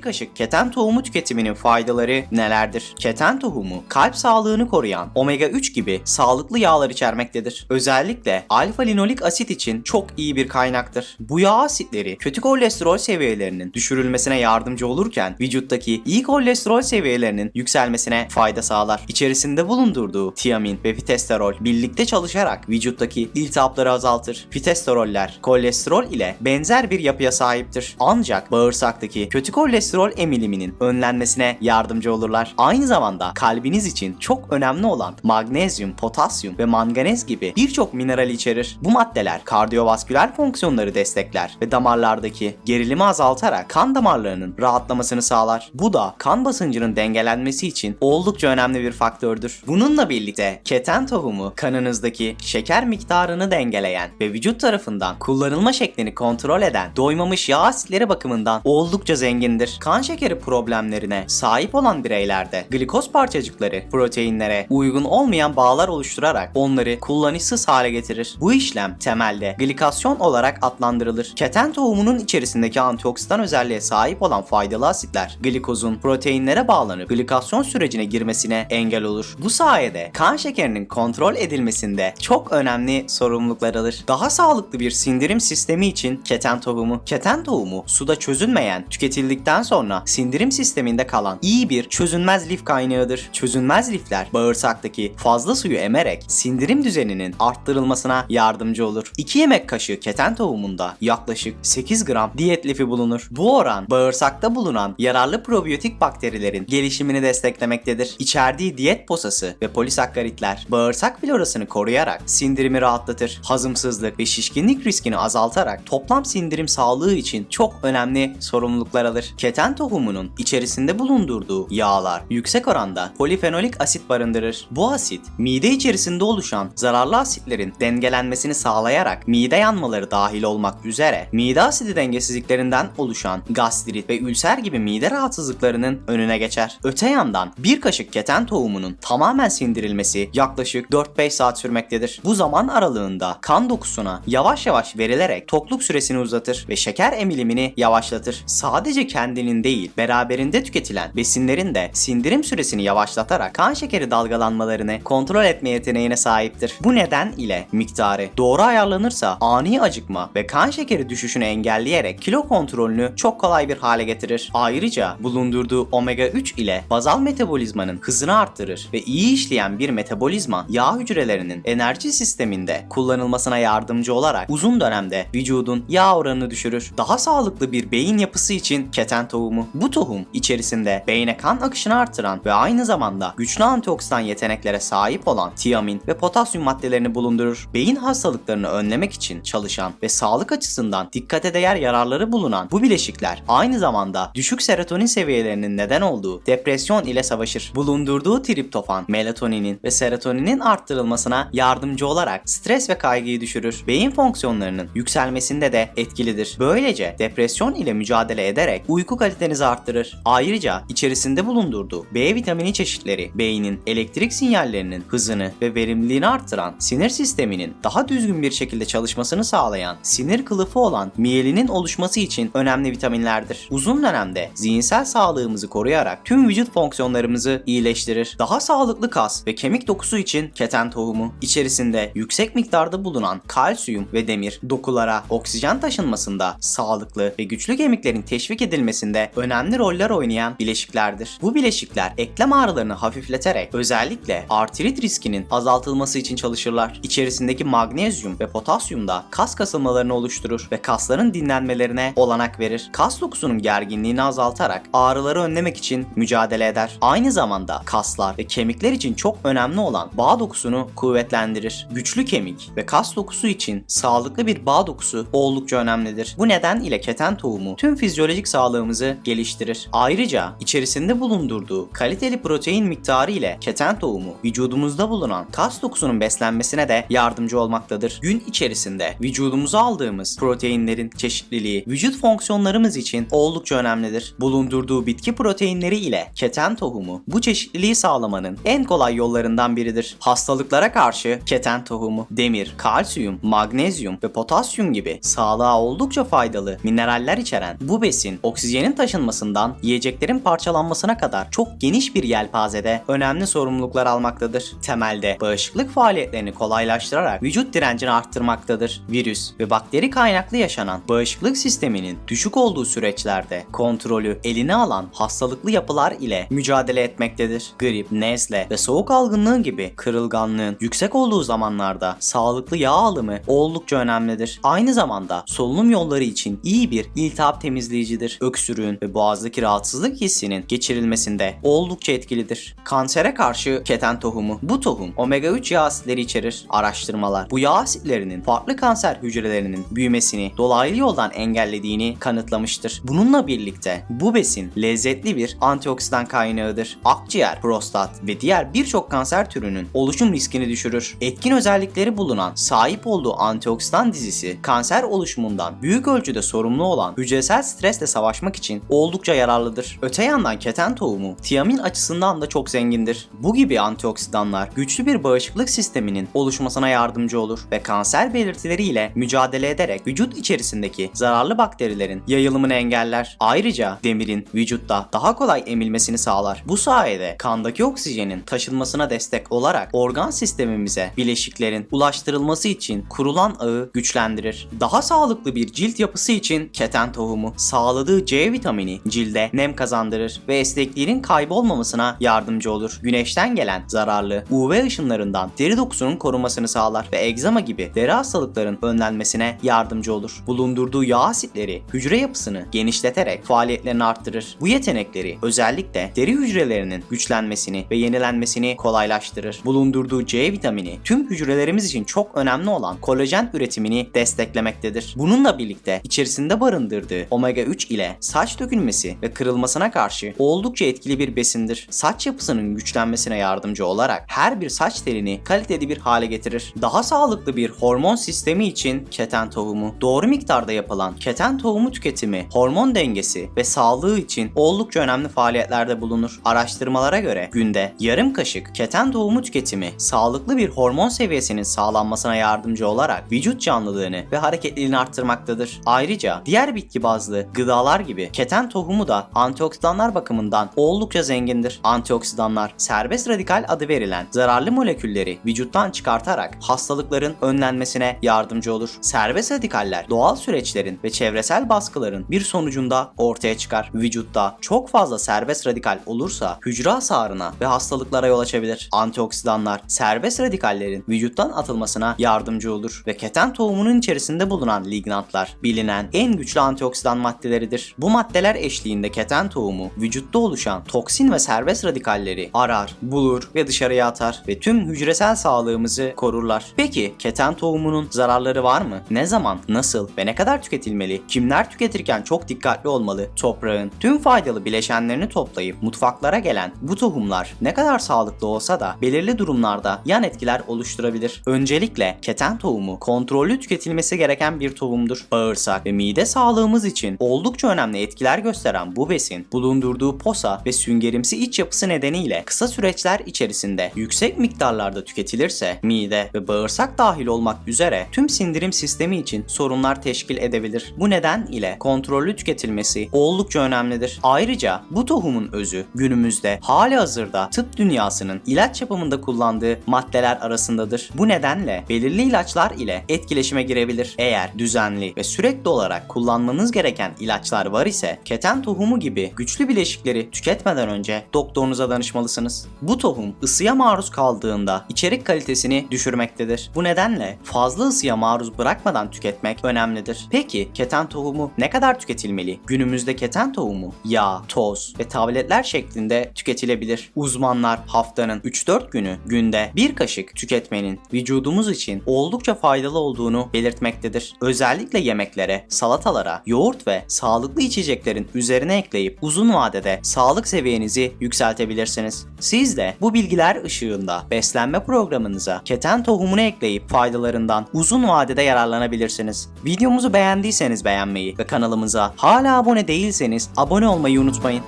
Kaşık keten tohumu tüketiminin faydaları nelerdir? Keten tohumu kalp sağlığını koruyan omega 3 gibi sağlıklı yağlar içermektedir. Özellikle alfa linolik asit için çok iyi bir kaynaktır. Bu yağ asitleri kötü kolesterol seviyelerinin düşürülmesine yardımcı olurken vücuttaki iyi kolesterol seviyelerinin yükselmesine fayda sağlar. İçerisinde bulundurduğu tiamin ve fitesterol birlikte çalışarak vücuttaki iltihapları azaltır. Fitesteroller kolesterol ile benzer bir yapıya sahiptir. Ancak bağırsaktaki kötü kolesterol emiliminin önlenmesine yardımcı olurlar. Aynı zamanda kalbiniz için çok önemli olan magnezyum, potasyum ve manganez gibi birçok mineral içerir. Bu maddeler kardiyovasküler fonksiyonları destekler ve damarlardaki gerilimi azaltarak kan damarlarının rahatlamasını sağlar. Bu da kan basıncının dengelenmesi için oldukça önemli bir faktördür. Bununla birlikte keten tohumu kanınızdaki şeker miktarını dengeleyen ve vücut tarafından kullanılma şeklini kontrol eden doymamış yağ asitleri bakımından oldukça zengindir. Kan şekeri problemlerine sahip olan bireylerde glikoz parçacıkları proteinlere uygun olmayan bağlar oluşturarak onları kullanışsız hale getirir. Bu işlem temelde glikasyon olarak adlandırılır. Keten tohumunun içerisindeki antioksidan özelliğe sahip olan faydalı asitler glikozun proteinlere bağlanıp glikasyon sürecine girmesine engel olur. Bu sayede kan şekerinin kontrol edilmesinde çok önemli sorumluluklar alır. Daha sağlıklı bir sindirim sistemi için keten tohumu. Keten tohumu suda çözünmeyen, tüketildikten sonra sindirim sisteminde kalan iyi bir çözünmez lif kaynağıdır. Çözünmez lifler bağırsaktaki fazla suyu emerek sindirim düzeninin arttırılmasına yardımcı olur. 2 yemek kaşığı keten tohumunda yaklaşık 8 gram diyet lifi bulunur. Bu oran bağırsakta bulunan yararlı probiyotik bakterilerin gelişimini desteklemektedir. İçerdiği diyet posası ve polisakkaritler bağırsak florasını koruyarak sindirimi rahatlatır. Hazımsızlık ve şişkinlik riskini azaltarak toplam sindirim sağlığı için çok önemli sorumluluklar alır. Keten tohumunun içerisinde bulundurduğu yağlar yüksek oranda polifenolik asit barındırır. Bu asit mide içerisinde oluşan zararlı asitlerin dengelenmesini sağlayarak mide yanmaları dahil olmak üzere mide asidi dengesizliklerinden oluşan gastrit ve ülser gibi mide rahatsızlıklarının önüne geçer. Öte yandan bir kaşık keten tohumunun tamamen sindirilmesi yaklaşık 4-5 saat sürmektedir. Bu zaman aralığında kan dokusuna yavaş yavaş verilerek tokluk süresini uzatır ve şeker emilimini yavaşlatır. Sadece kendinin değil, beraberinde tüketilen besinlerin de sindirim süresini yavaşlatarak kan şekeri dalgalanmalarını kontrol etme yeteneğine sahiptir. Bu neden ile miktarı doğru ayarlanırsa ani acıkma ve kan şekeri düşüşünü engelleyerek kilo kontrolünü çok kolay bir hale getirir. Ayrıca bulundurduğu omega 3 ile bazal metabolizmanın hızını arttırır ve iyi işleyen bir metabolizma yağ hücrelerinin enerji sisteminde kullanılmasına yardımcı olarak uzun dönemde vücudun yağ oranını düşürür. Daha sağlıklı bir beyin yapısı için keten tohumu. Bu tohum içerisinde beyne kan akışını artıran ve aynı zamanda güçlü antioksidan yeteneklere sahip olan tiamin ve potasyum maddelerini bulundurur. Beyin hastalıklarını önlemek için çalışan ve sağlık açısından dikkate değer yararları bulunan bu bileşikler aynı zamanda düşük serotonin seviyelerinin neden olduğu depresyon ile savaşır. Bulundurduğu triptofan, melatoninin ve serotoninin arttırılmasına yardımcı olarak stres ve kaygıyı düşürür. Beyin fonksiyonlarının yükselmesinde de etkilidir. Böylece depresyon ile mücadele ederek uyku kalitenizi arttırır. Ayrıca içerisinde bulundurduğu B vitamini çeşitleri beynin elektrik sinyallerinin hızını ve verimliliğini arttıran, sinir sisteminin daha düzgün bir şekilde çalışmasını sağlayan, sinir kılıfı olan miyelinin oluşması için önemli vitaminlerdir. Uzun dönemde zihinsel sağlığımızı koruyarak tüm vücut fonksiyonlarımızı iyileştirir. Daha sağlıklı kas ve kemik dokusu için keten tohumu içerisinde yüksek miktarda bulunan kalsiyum ve demir dokulara oksijen taşınmasında, sağlıklı ve güçlü kemiklerin teşvik edilmesinde önemli roller oynayan bileşiklerdir. Bu bileşikler eklem ağrılarını hafifleterek özellikle artrit riskinin azaltılması için çalışırlar. İçerisindeki magnezyum ve potasyum da kas kasılmalarını oluşturur ve kasların dinlenmelerine olanak verir. Kas dokusunun gerginliğini azaltarak ağrıları önlemek için mücadele eder. Aynı zamanda kaslar ve kemikler için çok önemli olan bağ dokusunu kuvvetlendirir. Güçlü kemik ve kas dokusu için sağlıklı bir bağ dokusu oldukça önemlidir. Bu neden ile keten tohumu tüm fizyolojik sağlığımızı geliştirir. Ayrıca içerisinde bulundurduğu kaliteli protein miktarı ile keten tohumu vücudumuzda bulunan kas dokusunun beslenmesine de yardımcı olmaktadır. Gün içerisinde vücudumuza aldığımız proteinlerin çeşitliliği vücut fonksiyonlarımız için oldukça önemlidir. Bulundurduğu bitki proteinleri ile keten tohumu bu çeşitliliği sağlamanın en kolay yollarından biridir. Hastalıklara karşı keten tohumu, demir, kalsiyum, magnezyum ve potasyum gibi sağlığa oldukça faydalı mineraller içeren bu besin oksijenin yiyeceklerin taşınmasından yiyeceklerin parçalanmasına kadar çok geniş bir yelpazede önemli sorumluluklar almaktadır. Temelde bağışıklık faaliyetlerini kolaylaştırarak vücut direncini arttırmaktadır. Virüs ve bakteri kaynaklı yaşanan bağışıklık sisteminin düşük olduğu süreçlerde kontrolü eline alan hastalıklı yapılar ile mücadele etmektedir. Grip, nezle ve soğuk algınlığı gibi kırılganlığın yüksek olduğu zamanlarda sağlıklı yağ alımı oldukça önemlidir. Aynı zamanda solunum yolları için iyi bir iltihap temizleyicidir. Öksürüğün ve boğazdaki rahatsızlık hissinin geçirilmesinde oldukça etkilidir. Kansere karşı keten tohumu. Bu tohum omega 3 yağ asitleri içerir. Araştırmalar bu yağ asitlerinin farklı kanser hücrelerinin büyümesini dolaylı yoldan engellediğini kanıtlamıştır. Bununla birlikte bu besin lezzetli bir antioksidan kaynağıdır. Akciğer, prostat ve diğer birçok kanser türünün oluşum riskini düşürür. Etkin özellikleri bulunan sahip olduğu antioksidan dizisi kanser oluşumundan büyük ölçüde sorumlu olan hücresel stresle savaşmak için oldukça yararlıdır. Öte yandan keten tohumu tiamin açısından da çok zengindir. Bu gibi antioksidanlar güçlü bir bağışıklık sisteminin oluşmasına yardımcı olur ve kanser belirtileriyle mücadele ederek vücut içerisindeki zararlı bakterilerin yayılımını engeller. Ayrıca demirin vücutta daha kolay emilmesini sağlar. Bu sayede kandaki oksijenin taşınmasına destek olarak organ sistemimize bileşiklerin ulaştırılması için kurulan ağı güçlendirir. Daha sağlıklı bir cilt yapısı için keten tohumu sağladığı C vitamini cilde nem kazandırır ve esnekliğinin kaybolmamasına yardımcı olur. Güneşten gelen zararlı UV ışınlarından deri dokusunun korunmasını sağlar ve egzama gibi deri hastalıkların önlenmesine yardımcı olur. Bulundurduğu yağ asitleri hücre yapısını genişleterek faaliyetlerini arttırır. Bu yetenekleri özellikle deri hücrelerinin güçlenmesini ve yenilenmesini kolaylaştırır. Bulundurduğu C vitamini tüm hücrelerimiz için çok önemli olan kolajen üretimini desteklemektedir. Bununla birlikte içerisinde barındırdığı omega 3 ile saç dökülmesi ve kırılmasına karşı oldukça etkili bir besindir. Saç yapısının güçlenmesine yardımcı olarak her bir saç telini kaliteli bir hale getirir. Daha sağlıklı bir hormon sistemi için keten tohumu, doğru miktarda yapılan keten tohumu tüketimi, hormon dengesi ve sağlığı için oldukça önemli faaliyetlerde bulunur. Araştırmalara göre günde yarım kaşık keten tohumu tüketimi sağlıklı bir hormon seviyesinin sağlanmasına yardımcı olarak vücut canlılığını ve hareketliliğini arttırmaktadır. Ayrıca diğer bitki bazlı gıdalar gibi keten tohumu da antioksidanlar bakımından oldukça zengindir. Antioksidanlar serbest radikal adı verilen zararlı molekülleri vücuttan çıkartarak hastalıkların önlenmesine yardımcı olur. Serbest radikaller doğal süreçlerin ve çevresel baskıların bir sonucunda ortaya çıkar. Vücutta çok fazla serbest radikal olursa hücre hasarına ve hastalıklara yol açabilir. Antioksidanlar serbest radikallerin vücuttan atılmasına yardımcı olur ve keten tohumunun içerisinde bulunan lignantlar bilinen en güçlü antioksidan maddeleridir. Bu maddeler eşliğinde keten tohumu vücutta oluşan toksin ve serbest radikalleri arar, bulur ve dışarıya atar ve tüm hücresel sağlığımızı korurlar. Peki keten tohumunun zararları var mı? Ne zaman, nasıl ve ne kadar tüketilmeli? Kimler tüketirken çok dikkatli olmalı? Toprağın tüm faydalı bileşenlerini toplayıp mutfaklara gelen bu tohumlar ne kadar sağlıklı olsa da belirli durumlarda yan etkiler oluşturabilir. Öncelikle keten tohumu kontrollü tüketilmesi gereken bir tohumdur. Bağırsak ve mide sağlığımız için oldukça önemli etkiler gösteren bu besin bulundurduğu posa ve süngerimsi iç yapısı nedeniyle kısa süreçler içerisinde yüksek miktarlarda tüketilirse mide ve bağırsak dahil olmak üzere tüm sindirim sistemi için sorunlar teşkil edebilir. Bu neden ile kontrollü tüketilmesi oldukça önemlidir. Ayrıca bu tohumun özü günümüzde hali hazırda tıp dünyasının ilaç yapımında kullandığı maddeler arasındadır. Bu nedenle belirli ilaçlar ile etkileşime girebilir. Eğer düzenli ve sürekli olarak kullanmanız gereken ilaçlar var ise keten tohumu gibi güçlü bileşikleri tüketmeden önce doktorunuza danışmalısınız. Bu tohum ısıya maruz kaldığında içerik kalitesini düşürmektedir. Bu nedenle fazla ısıya maruz bırakmadan tüketmek önemlidir. Peki keten tohumu ne kadar tüketilmeli? Günümüzde keten tohumu yağ, toz ve tabletler şeklinde tüketilebilir. Uzmanlar haftanın 3-4 günü günde bir kaşık tüketmenin vücudumuz için oldukça faydalı olduğunu belirtmektedir. Özellikle yemeklere, salatalara, yoğurt ve sağlıklı içeceklerin üzerine ekleyip uzun vadede sağlık seviyenizi yükseltebilirsiniz. Siz de bu bilgiler ışığında beslenme programınıza keten tohumunu ekleyip faydalarından uzun vadede yararlanabilirsiniz. Videomuzu beğendiyseniz beğenmeyi ve kanalımıza hala abone değilseniz abone olmayı unutmayın.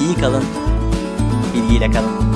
İyi kalın, bilgiyle kalın.